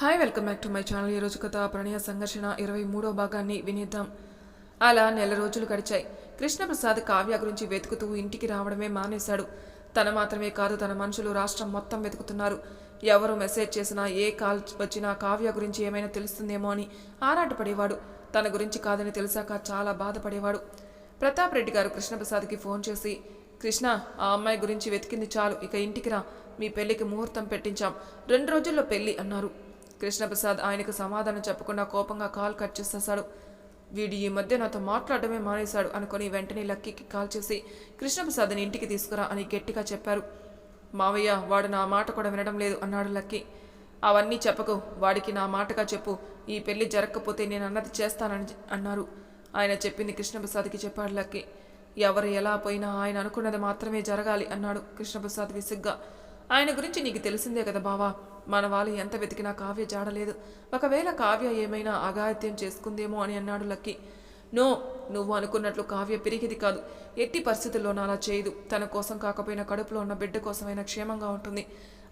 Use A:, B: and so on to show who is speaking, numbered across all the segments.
A: Hi welcome back to my channel ఈరోజు కథ ప్రణయ సంఘర్షణ ఇరవై మూడో భాగాన్ని వినేద్దాం. అలా నెల రోజులు గడిచాయి. కృష్ణప్రసాద్ కావ్య గురించి వెతుకుతూ ఇంటికి రావడమే మానేశాడు. తన మాత్రమే కాదు తన మనుషులు రాష్ట్రం మొత్తం వెతుకుతున్నారు. ఎవరు మెసేజ్ చేసినా ఏ కాల్ వచ్చినా కావ్య గురించి ఏమైనా తెలుస్తుందేమో అని ఆరాటపడేవాడు. తన గురించి కాదని తెలిసాక చాలా బాధపడేవాడు. ప్రతాప్ రెడ్డి గారు కృష్ణప్రసాద్కి ఫోన్ చేసి కృష్ణ ఆ అమ్మాయి గురించి వెతికింది చాలు. ఇక ఇంటికి రా. మీ పెళ్ళికి ముహూర్తం పెట్టించాం. రెండు రోజుల్లో పెళ్ళి అన్నారు. కృష్ణప్రసాద్ ఆయనకు సమాధానం చెప్పకుండా కోపంగా కాల్ కట్ చేసేశాడు. వీడు ఈ మధ్య నాతో మాట్లాడటమే మానేశాడు అనుకుని వెంటనే లక్కీకి కాల్ చేసి కృష్ణప్రసాద్ని ఇంటికి తీసుకురా అని గట్టిగా చెప్పారు. మావయ్య వాడు నా మాట కూడా వినడం లేదు అన్నాడు లక్కీ. అవన్నీ చెప్పకు వాడికి నా మాటగా చెప్పు. ఈ పెళ్ళి జరగకపోతే నేను అన్నది చేస్తానని అన్నారు. ఆయన చెప్పింది కృష్ణప్రసాద్కి చెప్పాడు లక్కీ. ఎవరు ఎలా పోయినా ఆయన అనుకున్నది మాత్రమే జరగాలి అన్నాడు కృష్ణప్రసాద్ విసుగ్గా. ఆయన గురించి నీకు తెలిసిందే కదా బావా మన వాళ్ళు ఎంత వెతికినా కావ్య జాడలేదు. ఒకవేళ కావ్య ఏమైనా అఘాయిత్యం చేసుకుందేమో అని అన్నాడు లక్కీ. నో నువ్వు అనుకున్నట్లు కావ్య పెరిగేది కాదు. ఎట్టి పరిస్థితుల్లోనూ అలా చేయదు. తన కోసం కాకపోయినా కడుపులో ఉన్న బిడ్డ కోసమైనా క్షేమంగా ఉంటుంది.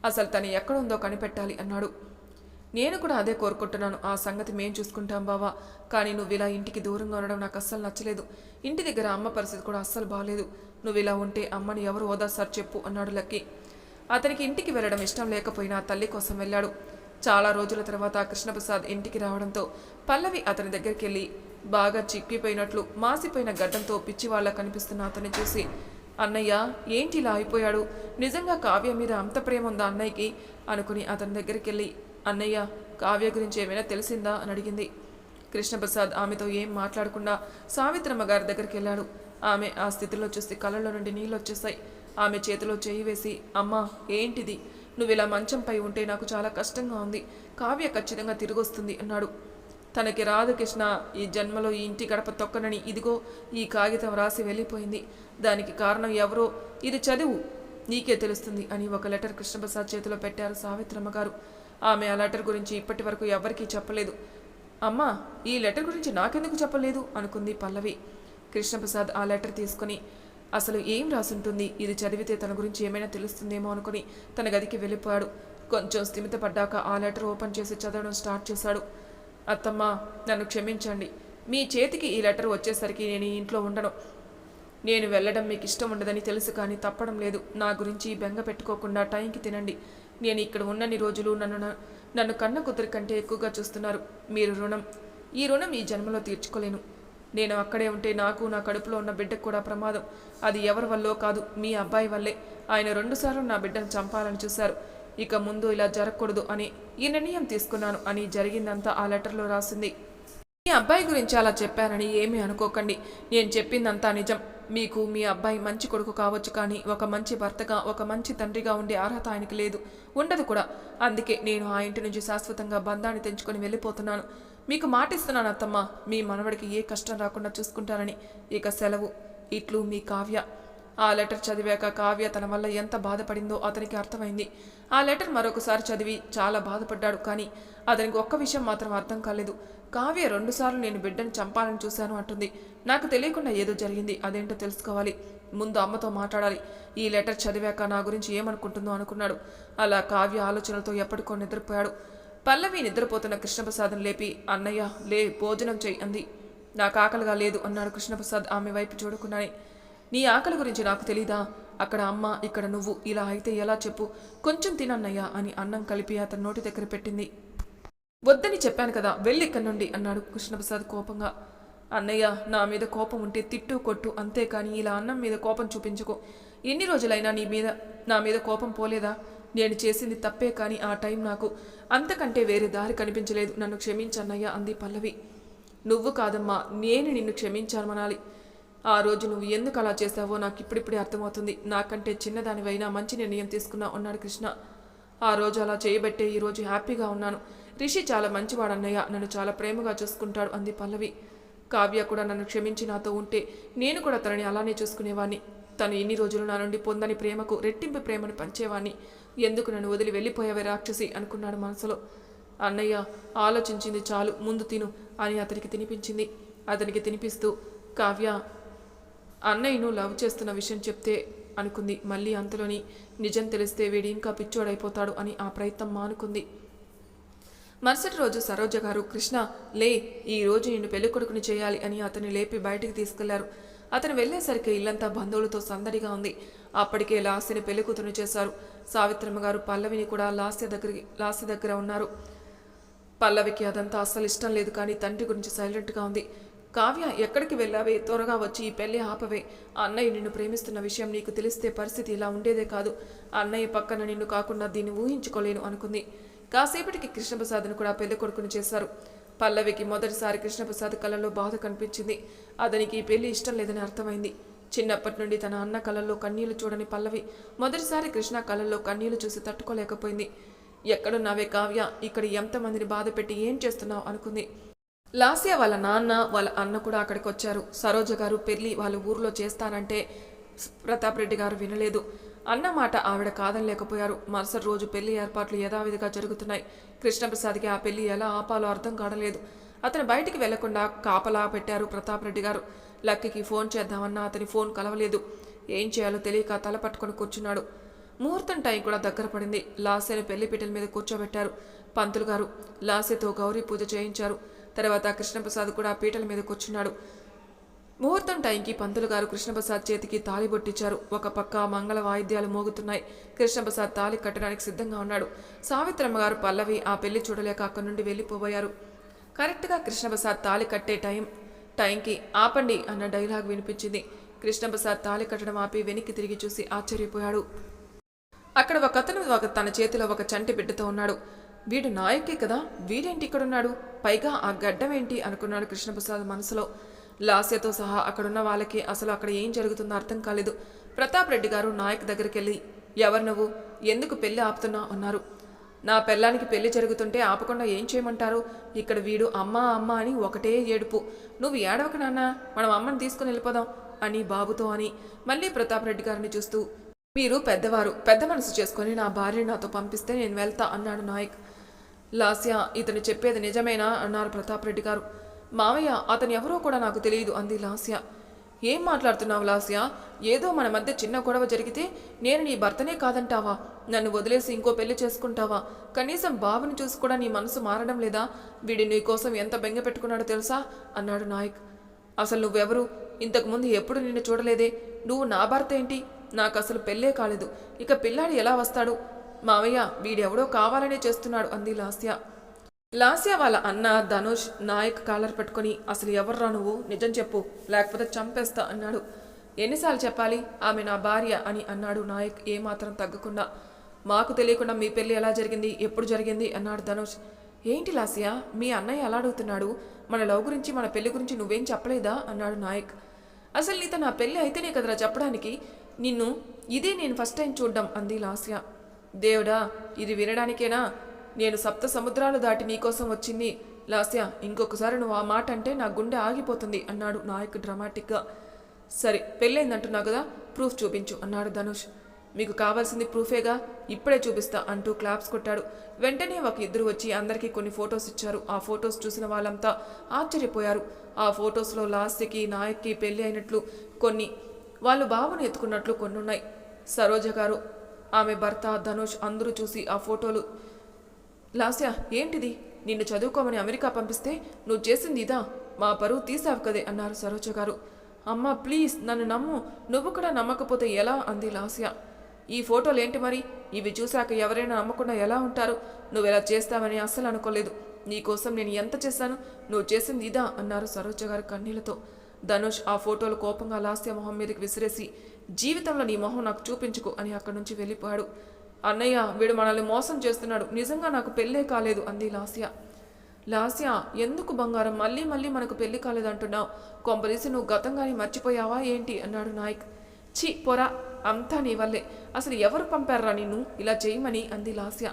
A: అసలు తను ఎక్కడుందో కనిపెట్టాలి అన్నాడు. నేను కూడా అదే కోరుకుంటున్నాను. ఆ సంగతి మేం చూసుకుంటాం బావా. కానీ నువ్వు ఇలా ఇంటికి దూరంగా ఉండడం నాకు అస్సలు నచ్చలేదు. ఇంటి దగ్గర అమ్మ పరిస్థితి కూడా అస్సలు బాగాలేదు నువ్వు ఇలా ఉంటే అమ్మని ఎవరు ఓదార్సారు చెప్పు అన్నాడు లక్కీ. అతనికి ఇంటికి వెళ్ళడం ఇష్టం లేకపోయినా తల్లి కోసం వెళ్ళాడు. చాలా రోజుల తర్వాత కృష్ణప్రసాద్ ఇంటికి రావడంతో పల్లవి అతని దగ్గరికి వెళ్ళి బాగా చిక్కిపోయినట్లు మాసిపోయిన గడ్డంతో పిచ్చివాళ్ళ కనిపిస్తున్న అతన్ని చూసి అన్నయ్య ఏంటి ఇలా అయిపోయాడు? నిజంగా కావ్య మీద అంత ప్రేమ ఉందా అన్నయ్యకి? అనుకుని అతని దగ్గరికి వెళ్ళి అన్నయ్య కావ్య గురించి ఏమైనా తెలిసిందా? అని అడిగింది. కృష్ణప్రసాద్ ఆమెతో ఏం మాట్లాడకుండా సావిత్రమ్మ గారి దగ్గరికి వెళ్ళాడు ఆమె ఆ స్థితిలో చూసి కళ్ళలో నుండి నీళ్ళు వచ్చేసాయి ఆమె చేతిలో చేయి వేసి అమ్మా ఏంటిది? నువ్వు ఇలా మంచంపై ఉంటే నాకు చాలా కష్టంగా ఉంది. కావ్య ఖచ్చితంగా తిరిగొస్తుంది అన్నాడు. తనకి రాదు కృష్ణ ఈ జన్మలో ఈ ఇంటి గడప తొక్కనని ఇదిగో ఈ కాగితం రాసి వెళ్ళిపోయింది. దానికి కారణం ఎవరో ఇది చదువు. నీకే తెలుస్తుంది అని ఒక లెటర్ కృష్ణప్రసాద్ చేతిలో పెట్టారు సావిత్రమ్మ గారు. ఆమె ఆ లెటర్ గురించి ఇప్పటి వరకు ఎవరికీ చెప్పలేదు. అమ్మా ఈ లెటర్ గురించి నాకెందుకు చెప్పలేదు? అనుకుంది పల్లవి. కృష్ణప్రసాద్ ఆ లెటర్ తీసుకుని అసలు ఏం రాసుంటుంది? ఇది చదివితే తన గురించి ఏమైనా తెలుస్తుందేమో అనుకుని తన గదికి వెళ్ళిపోయాడు. కొంచెం స్థిమితపడ్డాక ఆ లెటర్ ఓపెన్ చేసి చదవడం స్టార్ట్ చేశాడు. అత్తమ్మ నన్ను క్షమించండి. మీ చేతికి ఈ లెటర్ వచ్చేసరికి నేను ఇంట్లో ఉండను. నేను వెళ్ళడం మీకు ఇష్టం ఉండదని తెలుసు కానీ తప్పడం లేదు. నా గురించి బెంగ పెట్టుకోకుండా టైంకి తినండి. నేను ఇక్కడ ఉన్నన్ని రోజులు నన్ను నన్ను కన్న కుదిరి కంటే ఎక్కువగా చూస్తున్నారు. మీరు రుణం. ఈ రుణం ఈ జన్మలో తీర్చుకోలేను. నేను అక్కడే ఉంటే నాకు నా కడుపులో ఉన్న బిడ్డకు కూడా ప్రమాదం. అది ఎవరి వల్లో కాదు మీ అబ్బాయి వల్లే. ఆయన రెండుసార్లు నా బిడ్డను చంపాలని చూశారు. ఇక ముందు ఇలా జరగకూడదు అని ఈ నిర్ణయం తీసుకున్నాను అని జరిగిందంతా ఆ లెటర్లో రాసింది. మీ అబ్బాయి గురించి అలా చెప్పానని ఏమీ అనుకోకండి. నేను చెప్పిందంతా నిజం. మీకు మీ అబ్బాయి మంచి కొడుకు కావచ్చు కానీ ఒక మంచి భర్తగా ఒక మంచి తండ్రిగా ఉండే అర్హత ఆయనకి లేదు. ఉండదు కూడా. అందుకే నేను ఆ ఇంటి నుంచి శాశ్వతంగా బంధాన్ని తెంచుకొని వెళ్ళిపోతున్నాను. మీకు మాటిస్తున్నాను అత్తమ్మ. మీ మనవడికి ఏ కష్టం రాకుండా చూసుకుంటానని ఇక సెలవు. ఇట్లు మీ కావ్య. ఆ లెటర్ చదివాక కావ్య తన వల్ల ఎంత బాధపడిందో అతనికి అర్థమైంది. ఆ లెటర్ మరొకసారి చదివి చాలా బాధపడ్డాడు కానీ అతనికి ఒక్క విషయం మాత్రం అర్థం కాలేదు. కావ్య రెండుసార్లు నేను బిడ్డను చంపాలని చూశాను అంటుంది. నాకు తెలియకుండా ఏదో జరిగింది అదేంటో తెలుసుకోవాలి. ముందు అమ్మతో మాట్లాడాలి. ఈ లెటర్ చదివాక నా గురించి ఏమనుకుంటుందో అనుకున్నాడు. అలా కావ్య ఆలోచనలతో ఎప్పటికో నిద్రపోయాడు. పల్లవి నిద్రపోతున్న కృష్ణప్రసాద్ని లేపి అన్నయ్య లే భోజనం చేయి అంది. నాకు ఆకలిగా లేదు అన్నాడు కృష్ణప్రసాద్ ఆమె వైపు చూడకుండానే. నీ ఆకలి గురించి నాకు తెలీదా? అక్కడ అమ్మ ఇక్కడ నువ్వు ఇలా అయితే ఎలా చెప్పు? కొంచెం తినన్నయ్యా అని అన్నం కలిపి అతని నోటి దగ్గర పెట్టింది. వద్దని చెప్పాను కదా వెళ్ళి ఇక్కడి నుండి అన్నాడు కృష్ణప్రసాద్ కోపంగా. అన్నయ్య నా మీద కోపం ఉంటే తిట్టు కొట్టు అంతేకాని ఇలా అన్నం మీద కోపం చూపించుకో. ఎన్ని రోజులైనా నీ మీద నా మీద కోపం పోలేదా? నేను చేసింది తప్పే కానీ ఆ టైం నాకు అంతకంటే వేరే దారి కనిపించలేదు. నన్ను క్షమించన్నయ్య అంది పల్లవి. నువ్వు కాదమ్మా నేను నిన్ను క్షమించాను మనాలి. ఆ రోజు నువ్వు ఎందుకు అలా చేశావో నాకు ఇప్పుడిప్పుడే అర్థమవుతుంది. నాకంటే చిన్నదానివైనా మంచి నిర్ణయం తీసుకున్నా అన్నాడు కృష్ణ. ఆ రోజు అలా చేయబట్టే ఈరోజు హ్యాపీగా ఉన్నాను. రిషి చాలా మంచివాడన్నయ్య. నన్ను చాలా ప్రేమగా చూసుకుంటాడు అంది పల్లవి. కావ్య కూడా నన్ను క్షమించి నాతో ఉంటే నేను కూడా తనని అలానే చూసుకునేవాణ్ణి. తను ఎన్ని రోజులు నా నుండి పొందని ప్రేమకు రెట్టింపు ప్రేమను పంచేవాణ్ణి. ఎందుకు నన్ను వదిలి వెళ్ళిపోయావే రాక్షసి? అనుకున్నాడు మనసులో. అన్నయ్య ఆలోచించింది చాలు. ముందు తిను అని అతనికి తినిపించింది. అతనికి తినిపిస్తూ కావ్య అన్నయ్యను లవ్ చేస్తున్న విషయం చెప్తే అనుకుంది. మళ్ళీ అంతలోని నిజం తెలిస్తే వీడి ఇంకా పిచ్చోడైపోతాడు అని ఆ ప్రయత్నం మానుకుంది. మరుసటి రోజు సరోజ గారు కృష్ణ లే ఈ రోజు నిన్ను పెళ్ళి కొడుకుని చేయాలి అని అతన్ని లేపి బయటికి తీసుకెళ్ళారు. అతను వెళ్ళేసరికి ఇల్లంతా బంధువులతో సందడిగా ఉంది. అప్పటికే లాస్యని పెళ్ళికూతురు చేశారు. సావిత్రమ్మ గారు పల్లవిని కూడా లాస్య దగ్గరికి లాస్య దగ్గర ఉన్నారు. పల్లవికి అదంతా అస్సలు ఇష్టం లేదు కానీ తండ్రి గురించి సైలెంట్గా ఉంది. కావ్య ఎక్కడికి వెళ్ళావే? త్వరగా వచ్చి ఈ పెళ్ళి ఆపవే. అన్నయ్య నిన్ను ప్రేమిస్తున్న విషయం నీకు తెలిస్తే పరిస్థితి ఇలా ఉండేదే కాదు. అన్నయ్య పక్కన నిన్ను కాకుండా దీన్ని ఊహించుకోలేను అనుకుంది. కాసేపటికి కృష్ణప్రసాద్ను కూడా పెళ్ళి కొడుకుని చేశారు. పల్లవికి మొదటిసారి కృష్ణప్రసాద్ కళ్ళలో బాధ కనిపించింది. అతనికి ఈ పెళ్ళి ఇష్టం లేదని అర్థమైంది. చిన్నప్పటి నుండి తన అన్న కళ్ళల్లో కన్నీళ్ళు చూడని పల్లవి మొదటిసారి కృష్ణ కళ్ళల్లో కన్నీళ్ళు చూసి తట్టుకోలేకపోయింది. ఎక్కడున్నావే కావ్య? ఇక్కడ ఎంతమందిని బాధపెట్టి ఏం చేస్తున్నావు? అనుకుంది. లాస్య వాళ్ళ నాన్న వాళ్ళ అన్న కూడా అక్కడికి వచ్చారు సరోజ గారు పెళ్ళి వాళ్ళ ఊర్లో చేస్తానంటే ప్రతాప్ రెడ్డి గారు వినలేదు. అన్న మాట ఆవిడ కాదనలేకపోయారు. మరుసటి రోజు పెళ్ళి ఏర్పాట్లు యథావిధిగా జరుగుతున్నాయి. కృష్ణప్రసాద్కి ఆ పెళ్ళి ఎలా ఆపాలో అర్థం కాడలేదు అతను బయటికి వెళ్ళకుండా కాపలా పెట్టారు ప్రతాప్ రెడ్డి గారు. లక్కీకి ఫోన్ చేద్దామన్నా అతని ఫోన్ కలవలేదు. ఏం చేయాలో తెలియక తల పట్టుకొని కూర్చున్నాడు. ముహూర్తం టైం కూడా దగ్గర పడింది. లాస్యను పెళ్ళి పీటల మీద కూర్చోబెట్టారు. పంతులు గారు లాస్యతో గౌరీ పూజ చేయించారు. తర్వాత కృష్ణప్రసాద్ కూడా పీటల మీద కూర్చున్నాడు. ముహూర్తం టైంకి పంతులు గారు కృష్ణప్రసాద్ చేతికి తాళి బొట్టిచ్చారు. ఒక పక్క మంగళ వాయిద్యాలు మోగుతున్నాయి. కృష్ణప్రసాద్ తాళి కట్టడానికి సిద్ధంగా ఉన్నాడు. సావిత్రమ్మ గారు పల్లవి ఆ పెళ్ళి చూడలేక అక్కడి నుండి వెళ్ళిపోబోయారు. కరెక్ట్గా కృష్ణప్రసాద్ తాళి కట్టే టైం టైంకి ఆపండి అన్న డైలాగ్ వినిపించింది. కృష్ణప్రసాద్ తాళి కట్టడం ఆపి వెనక్కి తిరిగి చూసి ఆశ్చర్యపోయాడు. అక్కడ ఒక అతను ఒక తన చేతిలో ఒక చంటి బిడ్డతో ఉన్నాడు. వీడు నాయకే కదా? వీడేంటి ఇక్కడున్నాడు? పైగా ఆ గడ్డం ఏంటి అనుకున్నాడు కృష్ణప్రసాద్ మనసులో. లాస్యతో సహా అక్కడున్న వాళ్ళకి అసలు అక్కడ ఏం జరుగుతుందో అర్థం కాలేదు. ప్రతాప్ రెడ్డి గారు నాయక్ దగ్గరికి వెళ్ళి ఎవరు నువ్వు? ఎందుకు పెళ్ళి ఆపుతున్నా? అన్నారు. నా పెళ్ళానికి పెళ్ళి జరుగుతుంటే ఆపకుండా ఏం చేయమంటారు? ఇక్కడ వీడు అమ్మ అమ్మ అని ఒకటే ఏడుపు. నువ్వు ఏడవక నాన్న మనం అమ్మని తీసుకుని వెళ్ళిపోదాం అని బాబుతో అని మళ్ళీ ప్రతాప్ రెడ్డి గారిని చూస్తూ మీరు పెద్దవారు పెద్ద మనసు చేసుకొని నా భార్య నాతో పంపిస్తే నేను వెళ్తా అన్నాడు నాయక్. లాస్య ఇతను చెప్పేది నిజమేనా? అన్నారు ప్రతాప్ రెడ్డి గారు. మావయ్య అతను ఎవరో కూడా నాకు తెలియదు అంది లాస్య. ఏం మాట్లాడుతున్నావు లాస్య? ఏదో మన మధ్య చిన్న గొడవ జరిగితే నేను నీ భర్తనే కాదంటావా? నన్ను వదిలేసి ఇంకో పెళ్ళి చేసుకుంటావా? కనీసం బాబుని చూసి కూడా నీ మనసు మారడం లేదా? వీడి నీ కోసం ఎంత బెంగ పెట్టుకున్నాడో తెలుసా? అన్నాడు నాయక్. అసలు నువ్వెవరు? ఇంతకుముందు ఎప్పుడు నిన్ను చూడలేదే? నువ్వు నా భర్త ఏంటి? నాకు అసలు పెళ్ళే కాలేదు. ఇక పిల్లాడు ఎలా వస్తాడు? మావయ్య వీడెవడో కావాలనే చేస్తున్నాడు అంది లాస్య. లాస్య వాళ్ళ అన్న ధనుష్ నాయక్ కాలర్ పెట్టుకొని అసలు ఎవర్రా నువ్వు? నిజం చెప్పు లేకపోతే చంపేస్తా అన్నాడు. ఎన్నిసార్లు చెప్పాలి? ఆమె నా భార్య అని అన్నాడు నాయక్ ఏమాత్రం తగ్గకుండా. మాకు తెలియకుండా మీ పెళ్ళి ఎలా జరిగింది? ఎప్పుడు జరిగింది? అన్నాడు ధనుష్. ఏంటి లాస్య? మీ అన్నయ్య ఎలా అడుగుతున్నాడు? మన లవ్ గురించి మన పెళ్ళి గురించి నువ్వేం చెప్పలేదా? అన్నాడు నాయక్. అసలు నీతో నా పెళ్ళి అయితేనే కదరా చెప్పడానికి? నిన్ను ఇదే నేను ఫస్ట్ టైం చూడ్డం అంది లాస్య. దేవుడా ఇది వినడానికేనా? నేను సప్త సముద్రాలు దాటి నీకోసం వచ్చింది. లాస్య ఇంకొకసారి నువ్వు ఆ మాట అంటే నా గుండె ఆగిపోతుంది అన్నాడు నాయక్ డ్రామాటిక్గా. సరే పెళ్ళైందంటున్నావు కదా ప్రూఫ్ చూపించు అన్నాడు ధనుష్. మీకు కావాల్సింది ప్రూఫేగా? ఇప్పుడే చూపిస్తా అంటూ క్లాప్స్ కొట్టాడు. వెంటనే ఒక ఇద్దరు వచ్చి అందరికీ కొన్ని ఫొటోస్ ఇచ్చారు. ఆ ఫొటోస్ చూసిన వాళ్ళంతా ఆశ్చర్యపోయారు. ఆ ఫొటోస్లో లాస్యకి నాయక్కి పెళ్ళి అయినట్లు కొన్ని వాళ్ళు బావను ఎత్తుకున్నట్లు కొన్ని ఉన్నాయి సరోజ గారు ఆమె భర్త ధనుష్ అందరూ చూసి ఆ ఫోటోలు లాస్య ఏంటిది? నిన్ను చదువుకోమని అమెరికా పంపిస్తే నువ్వు చేసింది ఇదా? మా పరువు తీసావు కదే అన్నారు సరోజ గారు. అమ్మా ప్లీజ్ నన్ను నమ్ము. నువ్వు కూడా నమ్మకపోతే ఎలా? అంది లాస్య. ఈ ఫోటోలు ఏంటి మరి? ఇవి చూశాక ఎవరైనా నమ్మకుండా ఎలా ఉంటారు? నువ్వు ఇలా చేస్తావని అస్సలు అనుకోలేదు. నీకోసం నేను ఎంత చేశాను? నువ్వు చేసింది ఇదా? అన్నారు సరోజ గారు కన్నీళ్ళతో. ధనుష్ ఆ ఫోటోలు కోపంగా లాస్య మొహం మీదకి విసిరేసి జీవితంలో నీ మొహం నాకు చూపించుకు అని అక్కడి నుంచి వెళ్ళిపోయాడు. అన్నయ్య వీడు మనల్ని మోసం చేస్తున్నాడు. నిజంగా నాకు పెళ్ళే కాలేదు అంది లాస్య. లాస్య ఎందుకు బంగారం? మళ్ళీ మళ్ళీ మనకు పెళ్ళి కాలేదంటున్నావు. కొంపదీసి నువ్వు గతంగానే మర్చిపోయావా ఏంటి? అన్నాడు నాయక్. ఛీ పొరా. అంతా నీ వల్లే. అసలు ఎవరు పంపారా నిన్ను? ఇలా చేయమని అంది లాస్య.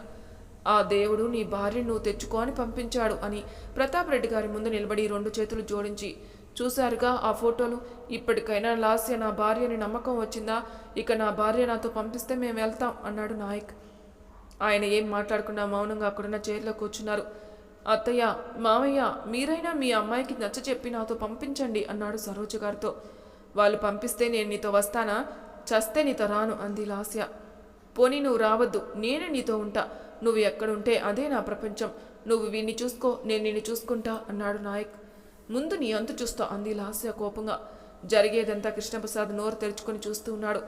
A: ఆ దేవుడు నీ భార్యను తెచ్చుకొని పంపించాడు అని ప్రతాప్ రెడ్డి గారి ముందు నిలబడి రెండు చేతులు జోడించి చూశారుగా ఆ ఫోటోలు. ఇప్పటికైనా లాస్య నా భార్యని నమ్మకం వచ్చిందా? ఇక నా భార్య నాతో పంపిస్తే మేము వెళ్తాం అన్నాడు నాయక్. ఆయన ఏం మాట్లాడకుండా మౌనంగా అక్కడున్న చైర్లో కూర్చున్నారు. అత్తయ్య మామయ్య మీరైనా మీ అమ్మాయికి నచ్చ చెప్పి నాతో పంపించండి అన్నాడు సరోజ గారితో. వాళ్ళు పంపిస్తే నేను నీతో వస్తానా? చస్తే నీతో రాను అంది లాస్య. పోనీ నువ్వు రావద్దు నేనే నీతో ఉంటా. నువ్వు ఎక్కడుంటే అదే నా ప్రపంచం. నువ్వు వీణ్ణి చూసుకో నేను నిన్ను చూసుకుంటా అన్నాడు నాయక్. ముందు నీ అంతు చూస్తా అంది లాస్య కోపంగా. జరిగేదంతా కృష్ణప్రసాద్ నోరు తెరుచుకొని చూస్తూ ఉన్నాడు.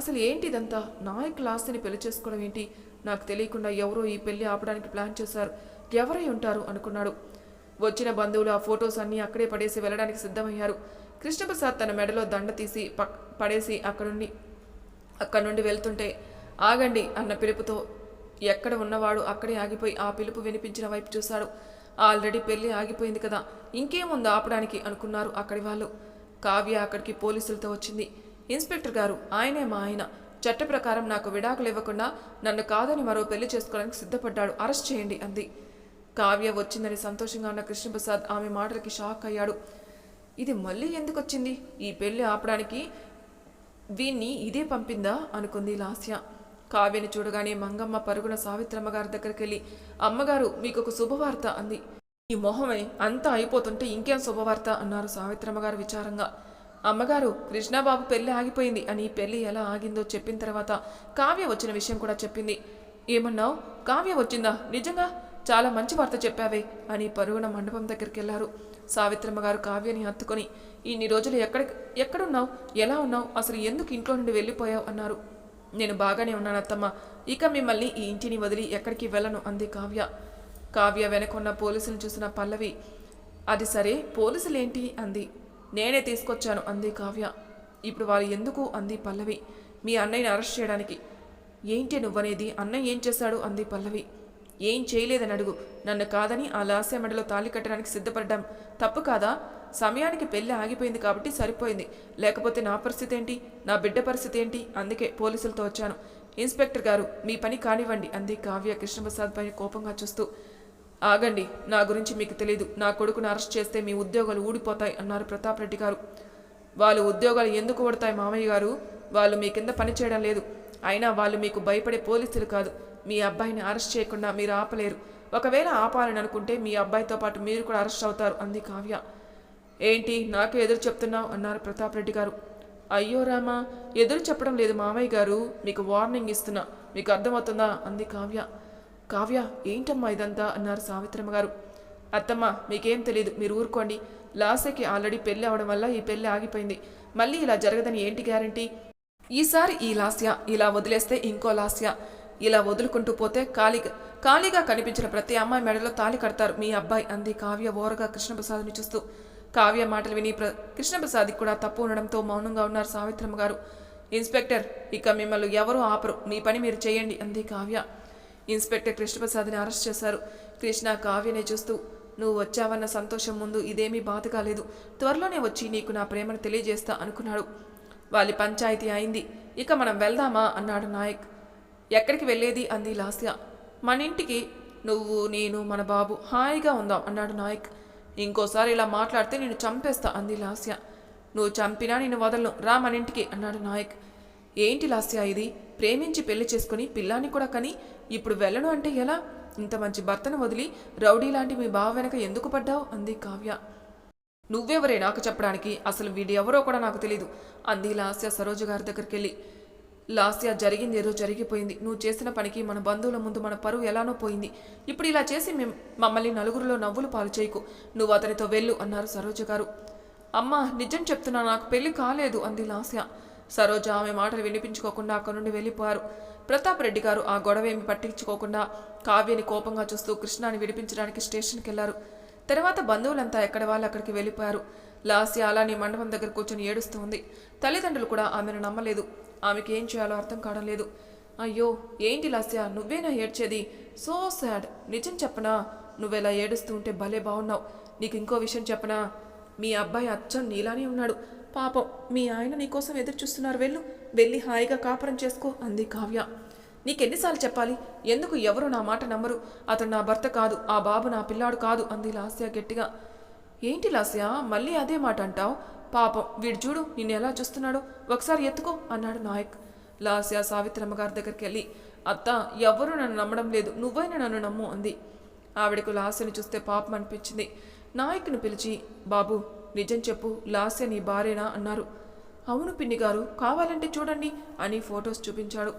A: అసలు ఏంటి ఇదంతా నాయక్ లాస్యని పెళ్ళి చేసుకోవడం ఏంటి? నాకు తెలియకుండా ఎవరో ఈ పెళ్ళి ఆపడానికి ప్లాన్ చేశారు. ఎవరై ఉంటారు? అనుకున్నాడు. వచ్చిన బంధువులు ఆ ఫొటోస్ అన్నీ అక్కడే పడేసి వెళ్ళడానికి సిద్ధమయ్యారు. కృష్ణప్రసాద్ తన మెడలో దండ తీసి పక్ పడేసి అక్కడుండి అక్కడి నుండి వెళ్తుంటే ఆగండి అన్న పిలుపుతో ఎక్కడ ఉన్నవాడు అక్కడే ఆగిపోయి ఆ పిలుపు వినిపించిన వైపు చూశాడు. ఆల్రెడీ పెళ్ళి ఆగిపోయింది కదా ఇంకేముంది ఆపడానికి అనుకున్నారు అక్కడి వాళ్ళు. కావ్య అక్కడికి పోలీసులతో వచ్చింది. ఇన్స్పెక్టర్ గారు ఆయనే మా ఆయన. చట్ట ప్రకారం నాకు విడాకులు ఇవ్వకుండా నన్ను కాదని మరో పెళ్ళి చేసుకోవడానికి సిద్ధపడ్డాడు. అరెస్ట్ చేయండి అంది. కావ్య వచ్చిందని సంతోషంగా ఉన్న కృష్ణప్రసాద్ ఆమె మాటలకి షాక్ అయ్యాడు. ఇది మళ్ళీ ఎందుకు వచ్చింది? ఈ పెళ్ళి ఆపడానికి వీణ్ణి ఇదే పంపిందా? అనుకుంది లాస్య. కావ్యని చూడగానే మంగమ్మ పరుగున సావిత్రమ్మ గారి దగ్గరికి వెళ్ళి అమ్మగారు మీకు ఒక శుభవార్త అంది. ఈ మొహమే అంతా అయిపోతుంటే ఇంకేం శుభవార్త? అన్నారు సావిత్రమ్మ గారు విచారంగా. అమ్మగారు కృష్ణాబాబు పెళ్ళి ఆగిపోయింది అని పెళ్ళి ఎలా ఆగిందో చెప్పిన తర్వాత కావ్య వచ్చిన విషయం కూడా చెప్పింది. ఏమన్నావు? కావ్య వచ్చిందా? నిజంగా? చాలా మంచి వార్త చెప్పావే అని పరుగున మండపం దగ్గరికి వెళ్ళారు సావిత్రమ్మ గారు కావ్యని హత్తుకొని ఇన్ని రోజులు ఎక్కడ ఎక్కడున్నావు? ఎలా ఉన్నావు? అసలు ఎందుకు ఇంట్లో నుండి వెళ్ళిపోయావు? అన్నారు. నేను బాగానే ఉన్నాను అత్తమ్మ. ఇక మిమ్మల్ని ఈ ఇంటిని వదిలి ఎక్కడికి వెళ్ళను అంది కావ్య. కావ్య వెనకున్న పోలీసులు చూసిన పల్లవి. అది సరే పోలీసులేంటి? అంది. నేనే తీసుకొచ్చాను అంది కావ్య. ఇప్పుడు వారు ఎందుకు? అంది పల్లవి. మీ అన్నయ్యని అరెస్ట్ చేయడానికి. ఏంటి నువ్వనేది? అన్నయ్య ఏం చేశాడు? అంది పల్లవి. ఏం చేయలేదని అడుగు. నన్ను కాదని ఆ లాస్య మెడలో తాళి కట్టడానికి సిద్ధపడ్డాం. తప్పు కాదా? సమయానికి పెళ్ళి ఆగిపోయింది కాబట్టి సరిపోయింది. లేకపోతే నా పరిస్థితి ఏంటి నా బిడ్డ పరిస్థితి ఏంటి అందుకే పోలీసులతో వచ్చాను. ఇన్స్పెక్టర్ గారు మీ పని కానివ్వండి అంది కావ్య కృష్ణప్రసాద్ పై కోపంగా చూస్తూ. ఆగండి నా గురించి మీకు తెలీదు. నా కొడుకును అరెస్ట్ చేస్తే మీ ఉద్యోగాలు ఊడిపోతాయి అన్నారు ప్రతాప్ రెడ్డి గారు. వాళ్ళు ఉద్యోగాలు ఎందుకు ఊడతాయి మామయ్య గారు? వాళ్ళు మీ కింద పని చేయడం లేదు. అయినా వాళ్ళు మీకు భయపడే పోలీసులు కాదు. మీ అబ్బాయిని అరెస్ట్ చేయకుండా మీరు ఆపలేరు. ఒకవేళ ఆపాలని అనుకుంటే మీ అబ్బాయితో పాటు మీరు కూడా అరెస్ట్ అవుతారు అంది కావ్య. ఏంటి నాకు ఎదురు చెప్తున్నావు? అన్నారు ప్రతాప్ రెడ్డి గారు. అయ్యో రామా ఎదురు చెప్పడం లేదు మామయ్య గారు. మీకు వార్నింగ్ ఇస్తున్నా. మీకు అర్థమవుతుందా? అంది కావ్య. కావ్య ఏంటమ్మా ఇదంతా? అన్నారు సావిత్రమ్మ గారు. అత్తమ్మ మీకేం తెలియదు మీరు ఊరుకోండి. లాస్యకి ఆల్రెడీ పెళ్ళి అవడం వల్ల ఈ పెళ్ళి ఆగిపోయింది. మళ్ళీ ఇలా జరగదని ఏంటి గ్యారంటీ? ఈసారి ఈ లాస్య ఇలా వదిలేస్తే ఇంకో లాస్య. ఇలా వదులుకుంటూ పోతే ఖాళీగా ఖాళీగా కనిపించిన ప్రతి అమ్మాయి మెడలో తాళి కడతారు మీ అబ్బాయి అంది కావ్య ఓరగా కృష్ణప్రసాద్ని చూస్తూ. కావ్య మాటలు విని ప్ర కృష్ణప్రసాద్కి కూడా తప్పు ఉండడంతో మౌనంగా ఉన్నారు సావిత్రమ్మ గారు. ఇన్స్పెక్టర్ ఇక మిమ్మల్ని ఎవరూ ఆపరు. మీ పని మీరు చేయండి అంది కావ్య. ఇన్స్పెక్టర్ కృష్ణప్రసాద్ని అరెస్ట్ చేశారు. కృష్ణ కావ్యనే చూస్తూ నువ్వు వచ్చావన్న సంతోషం ముందు ఇదేమీ బాధ కాలేదు. త్వరలోనే వచ్చి నీకు నా ప్రేమను తెలియజేస్తా అనుకున్నాడు. వాళ్ళ పంచాయతీ అయింది. ఇక మనం వెళ్దామా? అన్నాడు నాయక్. ఎక్కడికి వెళ్ళేది? అంది లాస్య. మన ఇంటికి. నువ్వు నేను మన బాబు హాయిగా ఉందాం అన్నాడు నాయక్. ఇంకోసారి ఇలా మాట్లాడితే నేను చంపేస్తా అంది లాస్య. నువ్వు చంపినా నేను వదలను. రా మన ఇంటికి అన్నాడు నాయక్. ఏంటి లాస్య ఇది? ప్రేమించి పెళ్ళి చేసుకుని పిల్లాన్ని కూడా కని ఇప్పుడు వెళ్ళను అంటే ఎలా? ఇంత మంచి భర్తను వదిలి రౌడీ లాంటి మీ బావ వెనక ఎందుకు పడ్డావు? అంది కావ్య. నువ్వెవరే నాకు చెప్పడానికి? అసలు వీడు ఎవరో కూడా నాకు తెలీదు. అంది లాస్య సరోజు గారి దగ్గరికి వెళ్ళి లాస్య జరిగింది ఏదో జరిగిపోయింది. నువ్వు చేసిన పనికి మన బంధువుల ముందు మన పరువు ఎలానో పోయింది. ఇప్పుడు ఇలా చేసి మేము మమ్మల్ని నలుగురిలో నవ్వులు పాలు చేయకు. నువ్వు అతనితో వెళ్ళు అన్నారు సరోజ గారు. అమ్మా నిజం చెప్తున్నా నాకు పెళ్ళి కాలేదు అంది లాస్య. సరోజ ఆమె మాటలు వినిపించుకోకుండా అక్కడి నుండి వెళ్ళిపోయారు. ప్రతాప్ రెడ్డి గారు ఆ గొడవేమి పట్టించుకోకుండా కావ్యని కోపంగా చూస్తూ కృష్ణాని విడిపించడానికి స్టేషన్కి వెళ్ళారు తర్వాత బంధువులంతా ఎక్కడ వాళ్ళు అక్కడికి వెళ్ళిపోయారు. లాస్య అలానే మండపం దగ్గర కూర్చొని ఏడుస్తూ ఉంది. తల్లిదండ్రులు కూడా ఆమెను నమ్మలేదు. ఆమెకి ఏం చేయాలో అర్థం కావడం లేదు. అయ్యో ఏంటి లాస్య? నువ్వేనా ఏడ్చేది? So sad. నిజం చెప్పనా? నువ్వెలా ఏడుస్తూ ఉంటే భలే బాగున్నావు. నీకు ఇంకో విషయం చెప్పనా? మీ అబ్బాయి అచ్చం నీలానే ఉన్నాడు. పాపం మీ ఆయన నీకోసం ఎదురు చూస్తున్నారు వెళ్ళు. వెళ్ళి హాయిగా కాపురం చేసుకో అంది కావ్య. నీకెన్నిసార్లు చెప్పాలి? ఎందుకు ఎవరు నా మాట నమ్మరు? అతను నా భర్త కాదు. ఆ బాబు నా పిల్లాడు కాదు అంది లాస్య గట్టిగా. ఏంటి లాస్య? మళ్ళీ అదే మాట అంటావు? పాపం వీడు చూడు నిన్ను ఎలా చూస్తున్నాడో. ఒకసారి ఎత్తుకో అన్నాడు నాయక్. లాస్య సావిత్రమ్మ గారి దగ్గరికి వెళ్ళి అత్త ఎవరు నన్ను నమ్మడం లేదు. నువ్వైనా నన్ను నమ్ము అంది. ఆవిడకు లాస్యని చూస్తే పాపం అనిపించింది. నాయకుని పిలిచి బాబు నిజం చెప్పు లాస్య నీ భార్యనా? అన్నారు. అవును పిన్ని గారు కావాలంటే చూడండి అని ఫొటోస్ చూపించాడు.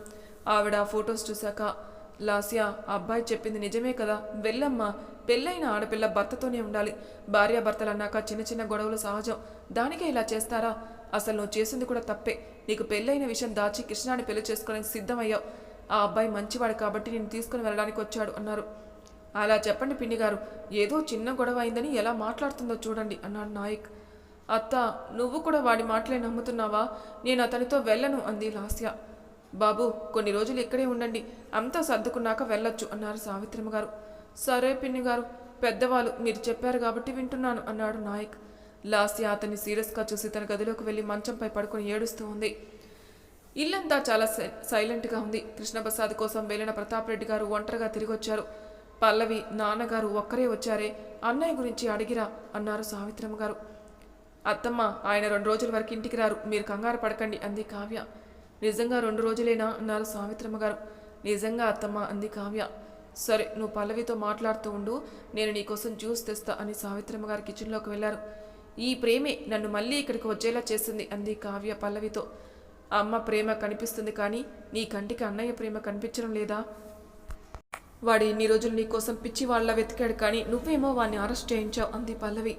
A: ఆవిడ ఫొటోస్ చూశాక లాస్యా అబ్బాయి చెప్పింది నిజమే కదా? వెళ్ళమ్మా. పెళ్ళైన ఆడపిల్ల భర్తతోనే ఉండాలి. భార్యాభర్తలు అన్నాక చిన్న చిన్న గొడవలు సహజం. దానికే ఇలా చేస్తారా? అసలు నువ్వు చేసింది కూడా తప్పే. నీకు పెళ్ళైన విషయం దాచి కృష్ణాని పెళ్ళి చేసుకోవడానికి సిద్ధమయ్యావు. ఆ అబ్బాయి మంచివాడు కాబట్టి నేను తీసుకుని వెళ్ళడానికి వచ్చాడు అన్నారు. అలా చెప్పండి పిన్ని గారు ఏదో చిన్న గొడవ అయిందని ఎలా మాట్లాడుతుందో చూడండి అన్నాడు నాయక్. అత్త నువ్వు కూడా వాడి మాటలే నమ్ముతున్నావా? నేను అతనితో వెళ్ళను అంది లాస్య. బాబు కొన్ని రోజులు ఇక్కడే ఉండండి. అంతా సర్దుకున్నాక వెళ్ళొచ్చు అన్నారు సావిత్రమ్మ గారు సరే పిన్ని గారు పెద్దవాళ్ళు మీరు చెప్పారు కాబట్టి వింటున్నాను అన్నాడు నాయక్. లాస్య అతన్ని సీరియస్గా చూసి తన గదిలోకి వెళ్ళి మంచంపై పడుకొని ఏడుస్తూ ఉంది. ఇల్లంతా చాలా సై- సైలెంట్గా ఉంది. కృష్ణప్రసాద్ కోసం వెళ్ళిన ప్రతాప్ రెడ్డి గారు ఒంటరిగా తిరిగి వచ్చారు పల్లవి నాన్నగారు ఒక్కరే వచ్చారే అన్నయ్య గురించి అడిగిరా అన్నారు సావిత్రమ్మ గారు అత్తమ్మ ఆయన రెండు రోజుల వరకు ఇంటికి రారు మీరు కంగారు పడకండి అంది కావ్య. నిజంగా రెండు రోజులేనా? అన్నారు సావిత్రమ్మ గారు. నిజంగా అత్తమ్మ అంది కావ్య. సరే నువ్వు పల్లవితో మాట్లాడుతూ ఉండు. నేను నీకోసం జ్యూస్ తెస్తా అని సావిత్రమ్మ గారు కిచెన్లోకి వెళ్ళారు. ఈ ప్రేమే నన్ను మళ్ళీ ఇక్కడికి వచ్చేలా చేసింది అంది కావ్య పల్లవితో. అమ్మ ప్రేమ కనిపిస్తుంది కానీ నీ కంటికి అన్నయ్య ప్రేమ కనిపించడం లేదా? వాడు ఇన్ని రోజులు నీకోసం పిచ్చి వాళ్ళ వెతికాడు కానీ నువ్వేమో వాడిని అరెస్ట్ చేయించావు అంది పల్లవి.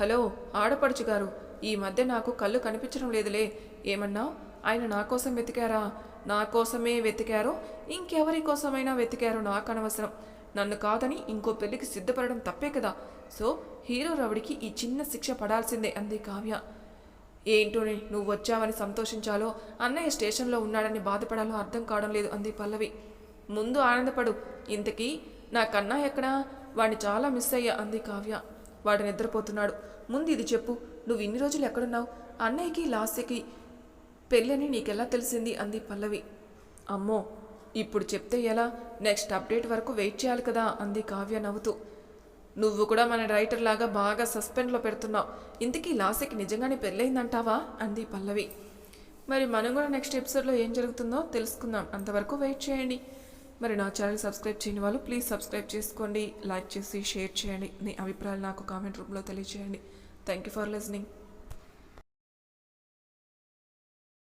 A: హలో ఆడపడుచు గారు ఈ మధ్య నాకు కళ్ళు కనిపించడం లేదులే. ఏమన్నావు? ఆయన నా కోసం వెతికారా? నా కోసమే వెతికారో? ఇంకెవరి కోసమైనా వెతికారో నాకు అనవసరం. నన్ను కాదని ఇంకో పెళ్ళికి సిద్ధపడడం తప్పే కదా. సో హీరో రవుడికి ఈ చిన్న శిక్ష పడాల్సిందే అంది కావ్య. ఏంటోనే నువ్వు వచ్చావని సంతోషించాలో? అన్నయ్య స్టేషన్లో ఉన్నాడని బాధపడాలో అర్థం కావడం లేదు అంది పల్లవి. ముందు ఆనందపడు. ఇంతకీ నా కన్నా ఎక్కడా? వాడిని చాలా మిస్ అయ్యా అంది కావ్య. వాడు నిద్రపోతున్నాడు. ముందు ఇది చెప్పు నువ్వు ఇన్ని రోజులు ఎక్కడున్నావు? అన్నయ్యకి లాస్యకి పెళ్ళని నీకెలా తెలిసింది? అంది పల్లవి. అమ్మో ఇప్పుడు చెప్తే ఎలా? నెక్స్ట్ అప్డేట్ వరకు వెయిట్ చేయాలి కదా అంది కావ్య నవ్వుతూ. నువ్వు కూడా మన రైటర్ లాగా బాగా సస్పెండ్లో పెడుతున్నావు. ఇంతకీ లాస్యకి నిజంగానే పెళ్ళయిందంటావా? అంది పల్లవి. మరి మనం కూడా నెక్స్ట్ ఎపిసోడ్లో ఏం జరుగుతుందో తెలుసుకుందాం. అంతవరకు వెయిట్ చేయండి. మరి నా ఛానల్ సబ్స్క్రైబ్ చేయని వాళ్ళు ప్లీజ్ సబ్స్క్రైబ్ చేసుకోండి. లైక్ చేసి షేర్ చేయండి. మీ అభిప్రాయాలు నాకు కామెంట్ రూపంలో తెలియజేయండి థ్యాంక్ యూ ఫర్ లిజనింగ్